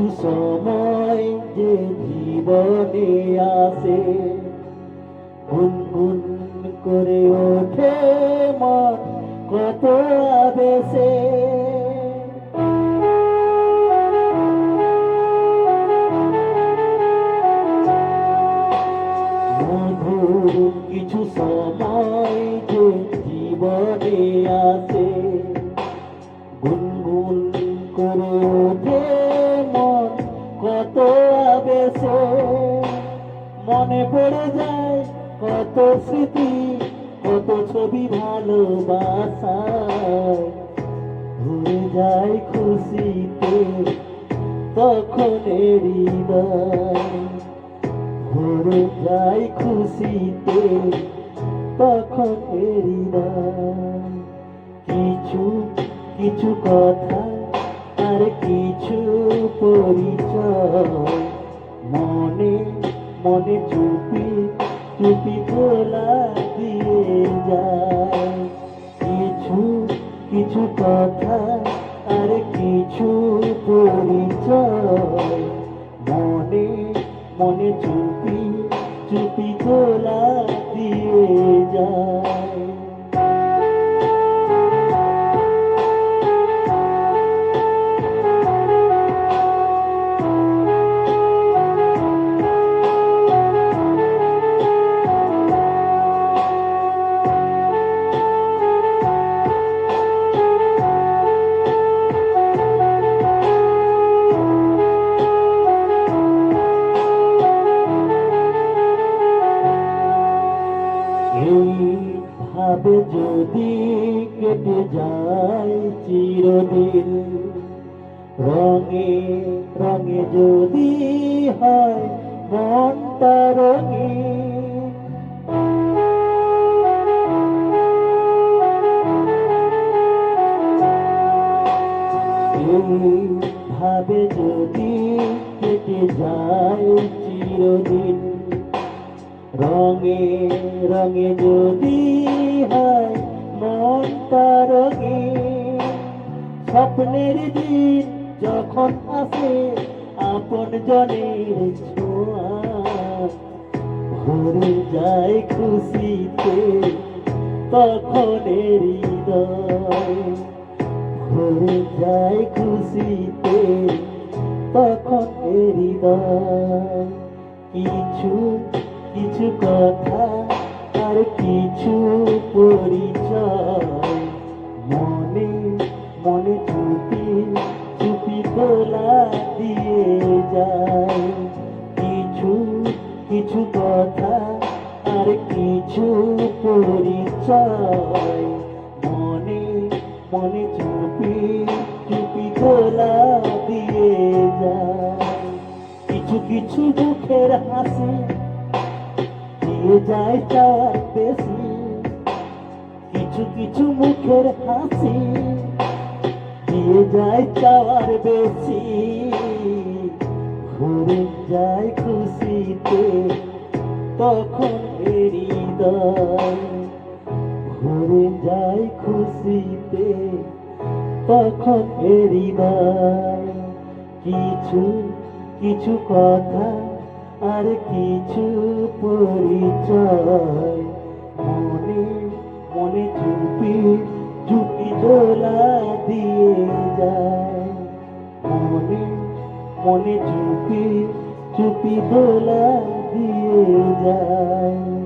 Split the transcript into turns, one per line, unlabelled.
কিছু সময় যে জীবনে আসে। গুনগুন করে ওঠে মন কত আবেশে। কিছু সময় যে জীবনে আসে। গুনগুন করে ওঠে কত আবেশে মনে পড়ে যায় কত স্মৃতি, কত ছবি ভালোবাসায়। ভরে যায় খুশিতে তখন হৃদয়। ভরে যায় খুশিতে তখন হৃদয়। কিছু কিছু কথা কিছু পরিচয়। মনে মনে চুপি চুপি তোলা দিয়ে যায়। কিছু কিছু কথা আর কিছু পরিচয়। মনে মনে চুপি চুপি তোলা দিয়ে যায়। এইভাবে যদি কেটে যায় চিরদিন, রঙে রঙে যদি হয় মনটা রঙে। ভাবে যদি কেটে যায় চিরদিন, রঙে রঙে যদি হয় মনটা রঙে স্বপ্নের দিন যখন আসে, আপন জনের ছোঁয়া। ভরে যায় খুশিতে, তখন হৃদয়। ভরে যায় খুশিতে, তখন হৃদয়। কিছু কিছু কথা আর কিছু পরিচয়। মনে মনে চুপি চুপি তোলা দিয়ে যায়। কিছু কিছু কথা আর কিছু পরিচয়। মনে মনে চুপি চুপি তোলা দিয়ে যায়। কিছু কিছু মুখের হাসি দিয়ে যায় চার বেশি কিছু কিছু মুখের হাসি দিয়ে যায় চাওয়ার বেশি। ঘুরে যায় খুশিতে তখন হৃদয়। ঘুরে যায় খুশিতে তখন হৃদয়। কিছু কিছু কথা আর কিছু পরিচয় মনে মনে চুপি চুপি দোলা দিয়ে যায়। মনে মনে চুপি চুপি দোলা দিয়ে যায়।